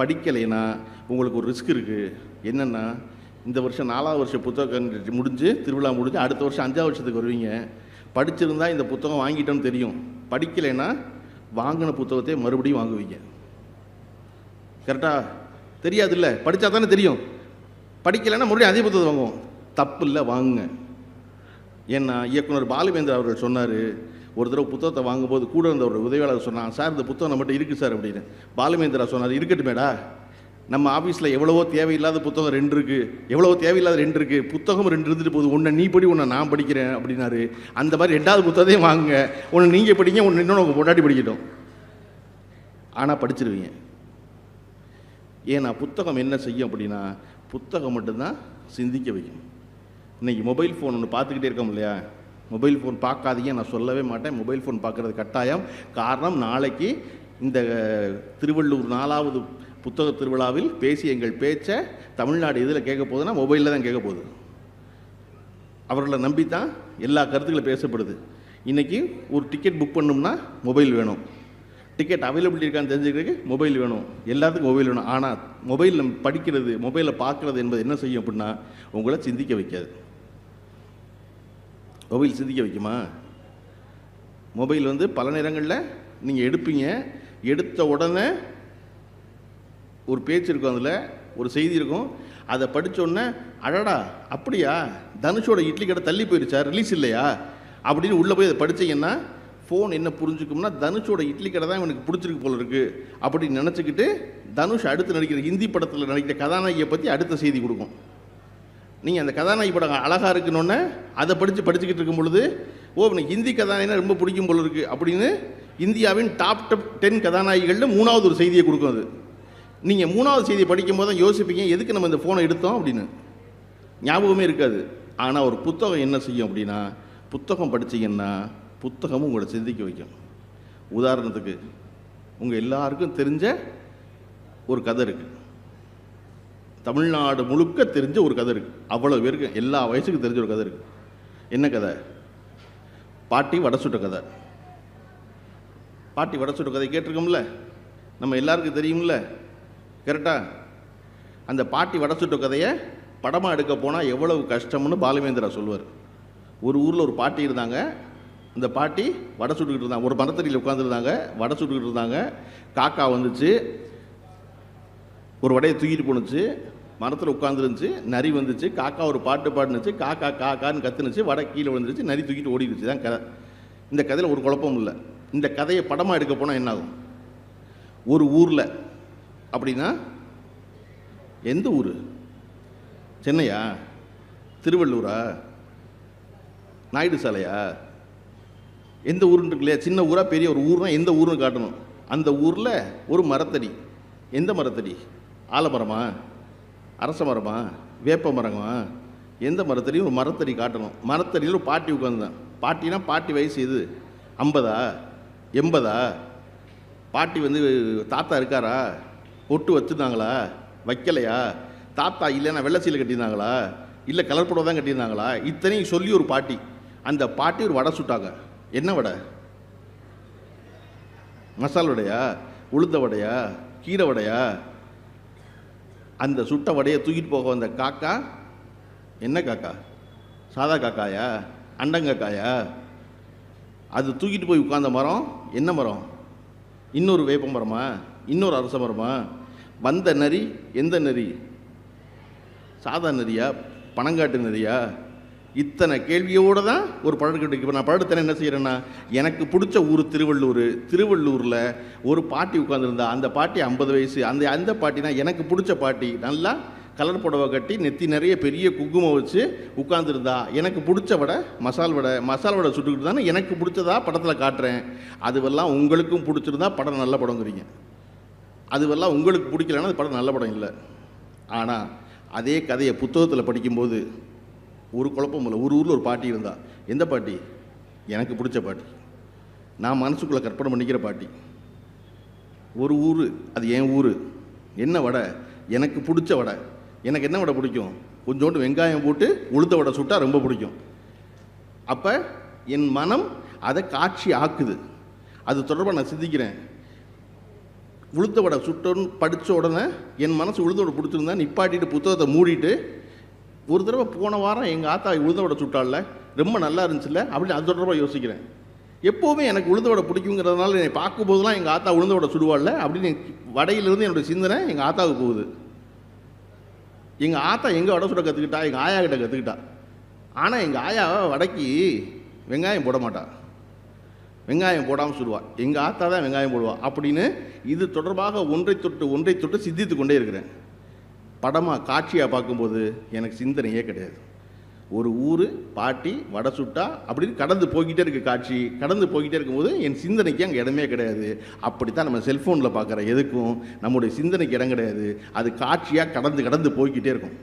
படிக்கலைன்னா உங்களுக்கு ஒரு ரிஸ்க் இருக்குது என்னென்னா இந்த வருஷம் நாலாவது வருஷம் புத்தகம் முடிஞ்சு திருவிழா முடிஞ்சு அடுத்த வருஷம் அஞ்சாவது வருஷத்துக்கு வருவீங்க. படிச்சிருந்தா இந்த புத்தகம் வாங்கிட்டோன்னு தெரியும். படிக்கலைன்னா வாங்கின புத்தகத்தை மறுபடியும் வாங்குவீங்க. கரெக்டாக தெரியாதுல்ல? படித்தா தானே தெரியும். படிக்கலைன்னா மறுபடியும் அதே புத்தகத்தை வாங்குவோம். தப்பு இல்லை வாங்குங்க. ஏன்னா இயக்குனர் பாலுவேந்தர் அவர்கள் சொன்னார் ஒரு தடவை புத்தகத்தை வாங்கும்போது கூட இருந்த ஒரு உதவியாளர் சொன்னான் சார் இந்த புத்தகம் நம்மகிட்ட இருக்குது சார் அப்படின்னு. பாலுமேந்திரா சொன்னார் இருக்கட்டுமேடா நம்ம ஆஃபீஸில் எவ்வளவோ தேவையில்லாத புத்தகம் ரெண்டு இருக்குது எவ்வளவோ தேவையில்லாத ரெண்டு இருக்குது புத்தகம் ரெண்டு இருந்துட்டு போகுது. ஒன்று நீ படி ஒன்று நான் படிக்கிறேன் அப்படின்னாரு. அந்த மாதிரி ரெண்டாவது புத்தகத்தையும் வாங்குங்க. ஒன்று நீங்கள் படிங்க ஒன்று இன்னொன்று உங்கள் பொண்டாட்டி படிக்கட்டும். ஆனால் படிச்சிருவீங்க. ஏன்னா புத்தகம் என்ன செய்யும் அப்படின்னா புத்தகம் மட்டும்தான் சிந்திக்க வைக்கும். இன்னைக்கு மொபைல் ஃபோன் ஒன்று பார்த்துக்கிட்டே இருக்கோம் இல்லையா? மொபைல் ஃபோன் பார்க்காதீங்க நான் சொல்லவே மாட்டேன். மொபைல் ஃபோன் பார்க்குறது கட்டாயம். காரணம் நாளைக்கு இந்த திருவள்ளூர் நாலாவது புத்தக திருவிழாவில் பேசி எங்கள் பேச்சை தமிழ்நாடு இதில் கேட்க போகுதுன்னா மொபைலில் தான் கேட்க போகுது. அவர்களை நம்பி தான் எல்லா கருத்துக்களும் பேசப்படுது. இன்றைக்கி ஒரு டிக்கெட் புக் பண்ணோம்னா மொபைல் வேணும். டிக்கெட் அவைலபிலிட்டி இருக்கான்னு தெரிஞ்சுக்கிறதுக்கு மொபைல் வேணும். எல்லாத்துக்கும் மொபைல் வேணும். ஆனால் மொபைலில் படிக்கிறது மொபைலில் பார்க்குறது என்பது என்ன செய்யும் அப்படின்னா உங்களை சிந்திக்க வைக்காது. மொபைல் சிந்திக்க வைக்குமா? மொபைல் வந்து பல நேரங்களில் நீங்கள் எடுப்பீங்க. எடுத்த உடனே ஒரு பேச்சு இருக்கும் அதில் ஒரு செய்தி இருக்கும். அதை படிச்ச உடனே அடடா அப்படியா? தனுஷோட இட்லி கடை தள்ளி போயிருச்சா? ரிலீஸ் இல்லையா? அப்படின்னு உள்ளே போய் அதை படிச்சீங்கன்னா ஃபோன் என்ன புரிஞ்சுக்கும்னா தனுஷோட இட்லி கடை தான் இவனுக்கு பிடிச்சிருக்கு போல இருக்குது அப்படின்னு நினச்சிக்கிட்டு தனுஷ் அடுத்து நடிக்கிற ஹிந்தி படத்தில் நடிக்கிற கதாநாயகியை பற்றி அடுத்த செய்தி கொடுக்கும். நீங்கள் அந்த கதாநாயகி படம் அழகாக இருக்குன்னொன்னே அதை படித்து படிச்சுக்கிட்டு இருக்கும் பொழுது ஓ எனக்கு ஹிந்தி கதாநாயகினா ரொம்ப பிடிக்கும் போல இருக்குது அப்படின்னு இந்தியாவின் டாப் டப் டென் கதாநாயகிகளில் மூணாவது ஒரு செய்தியை கொடுக்கும் அது. நீங்கள் மூணாவது செய்தியை படிக்கும் போது தான் யோசிப்பீங்க எதுக்கு நம்ம இந்த ஃபோனை எடுத்தோம்? அப்படின்னு. ஞாபகமே இருக்காது. ஆனால் ஒரு புத்தகம் என்ன செய்யும் அப்படின்னா புத்தகம் படிச்சீங்கன்னா புத்தகமும் உங்களை சிந்திக்க வைக்கும். உதாரணத்துக்கு உங்கள் எல்லாருக்கும் தெரிஞ்ச ஒரு கதை இருக்குது தமிழ்நாடு முழுக்க தெரிஞ்ச ஒரு கதை இருக்குது அவ்வளோ பேருக்கு எல்லா வயசுக்கும் தெரிஞ்ச ஒரு கதை இருக்குது என்ன கதை? பாட்டி வடை சுட்ட கதை. பாட்டி வடை சுட்ட கதை கேட்டிருக்கோம்ல? நம்ம எல்லாருக்கும் தெரியும்ல? கரெக்டா? அந்த பாட்டி வடை சுட்ட கதையை படமாக எடுக்க போனால் எவ்வளவு கஷ்டம்னு பாலுமேந்திரா சொல்லுவார். ஒரு ஊரில் ஒரு பாட்டி இருந்தாங்க. அந்த பாட்டி வடை சுட்டுக்கிட்டு இருந்தாங்க. ஒரு மரத்தடியில் உட்காந்துருந்தாங்க வடை சுட்டுக்கிட்டு இருந்தாங்க. காக்கா வந்துச்சு. ஒரு வடையை தூக்கிட்டு போணுச்சு மரத்தில் உட்காந்துருந்துச்சு நரி வந்துச்சு காக்கா ஒரு பாட்டு பாடுனுச்சு காக்கா காக்கான்னு கத்துனுச்சு வடை கீழே விழுந்துருச்சு நரி தூக்கிட்டு ஓடிடுச்சு தான் கதை. இந்த கதையில் ஒரு குழப்பம் இல்லை. இந்த கதையை படமாக எடுக்க போனால் என்ன ஆகும்? ஒரு ஊரில் அப்படின்னா எந்த ஊர்? சென்னையா? திருவள்ளூரா? நாயுடு சாலையா எந்த ஊருன்னு இருக்கு இல்லையா? சின்ன ஊராக பெரிய ஒரு ஊர்னால் எந்த ஊர்னு காட்டணும். அந்த ஊரில் ஒரு மரத்தடி. எந்த மரத்தடி? ஆலமரமா? அரச மரமா? வேப்ப மரமா? எந்த மரத்தடியும் ஒரு மரத்தடி காட்டணும். மரத்தடியில் ஒரு பாட்டி உட்காந்துதான் பாட்டினா பாட்டி வயசு இது ஐம்பதா? எண்பதா? பாட்டி வந்து தாத்தா இருக்காரா? பொட்டு வச்சுருந்தாங்களா? வைக்கலையா? தாத்தா இல்லைன்னா வெள்ளை சீலை கட்டியிருந்தாங்களா? இல்லை கலர் புடவை தான் கட்டியிருந்தாங்களா? இத்தனையும் சொல்லி ஒரு பாட்டி. அந்த பாட்டி ஒரு வடை சுட்டாங்க. என்ன வடை? மசால் வடையா? உளுந்த வடையா? கீரை வடையா? அந்த சுட்ட வடையை தூக்கிட்டு போக வந்த காக்கா என்ன காக்கா? சாதா காக்காயா? அண்டங்காக்காயா அது தூக்கிட்டு போய் உட்கார்ந்த மரம் என்ன மரம்? இன்னொரு வேப்ப மரமா? இன்னொரு அரச மரமா? வந்த நரி எந்த நரி? சாதா நரியா? பனங்காட்டு நரியா? இத்தனை கேள்வியோடு தான் ஒரு பழக்கட்டு இப்போ நான் பழக்கத்தை என்ன செய்கிறேன்னா எனக்கு பிடிச்ச ஊர் திருவள்ளூர். திருவள்ளூரில் ஒரு பாட்டி உட்காந்துருந்தா அந்த பாட்டி ஐம்பது வயசு. அந்த அந்த பாட்டினா எனக்கு பிடிச்ச பாட்டி. நல்லா கலர் புடவை கட்டி நெத்தி நிறைய பெரிய குங்குமம் வச்சு உட்காந்துருந்தா எனக்கு பிடிச்ச வடை மசால் வடை மசால் வடை சுட்டுக்கிட்டு தானே எனக்கு பிடிச்சதா படத்தில் காட்டுறேன். அதுவெல்லாம் உங்களுக்கும் பிடிச்சிருந்தா படம் நல்ல படங்கிறீங்க அதுவெல்லாம் உங்களுக்கு பிடிக்கலன்னா அது படம் நல்ல படம் இல்லை. ஆனால் அதே கதையை புத்தகத்தில் படிக்கும்போது ஒரு குழப்பம் இல்லை. ஒரு ஊரில் ஒரு பாட்டி இருந்தா. எந்த பாட்டி? எனக்கு பிடிச்ச பாட்டி. நான் மனசுக்குள்ளே கற்பனை பண்ணிக்கிற பாட்டி. ஒரு ஊர். அது என் ஊர். என்ன வடை? எனக்கு பிடிச்ச வடை. எனக்கு என்ன வடை பிடிக்கும்? கொஞ்சோண்டு வெங்காயம் போட்டு உளுத்த வடை சுட்டா ரொம்ப பிடிக்கும். அப்போ என் மனம் அதை காட்சி ஆக்குது. அது தொடர்பாக நான் சிந்திக்கிறேன். உளுத்த வடை சுட்டோன்னு படித்த உடனே என் மனசு உளுத்த வடை பிடிச்சிருந்தா நிப்பாட்டிட்டு புத்தகத்தை மூடிட்டு ஒரு தடவை போன வாரம் எங்கள் ஆத்தா உளுந்த வடை சுட்டால ரொம்ப நல்லா இருந்துச்சுல்ல அப்படின்னு அது தொடர்பாக யோசிக்கிறேன். எப்போவுமே எனக்கு உளுந்த வடை பிடிக்குங்கிறதுனால என்னை பார்க்கும்போதெல்லாம் எங்கள் ஆத்தா உளுந்த வடை சுடுவாள்ல அப்படின்னு வடையிலிருந்து என்னோட சிந்தனை எங்கள் ஆத்தாவுக்கு போகுது. எங்கள் ஆத்தா எங்கே வடை சுட கற்றுக்கிட்டா எங்கள் ஆயா கிட்ட கற்றுக்கிட்டா ஆனால் எங்கள் ஆயா வடைக்கு வெங்காயம் போட மாட்டா. வெங்காயம் போடாமல் சுடுவா. எங்கள் ஆத்தா தான் வெங்காயம் போடுவா. அப்படின்னு இது தொடர்பாக ஒன்றை தொட்டு ஒன்றை தொட்டு சித்தித்து கொண்டே இருக்கிறேன். படமாக காட்சியாக பார்க்கும்போது எனக்கு சிந்தனையே கிடையாது. ஒரு ஊர் பாட்டி வடை சுட்டா அப்படின்னு கடந்து போய்கிட்டே இருக்க காட்சி. கடந்து போய்கிட்டே இருக்கும்போது என் சிந்தனைக்கு அங்கே இடமே கிடையாது. அப்படித்தான் நம்ம செல்ஃபோனில் பார்க்குற எதுக்கும் நம்முடைய சிந்தனைக்கு இடம் கிடையாது. அது காட்சியாக கடந்து கடந்து போய்கிட்டே இருக்கும்.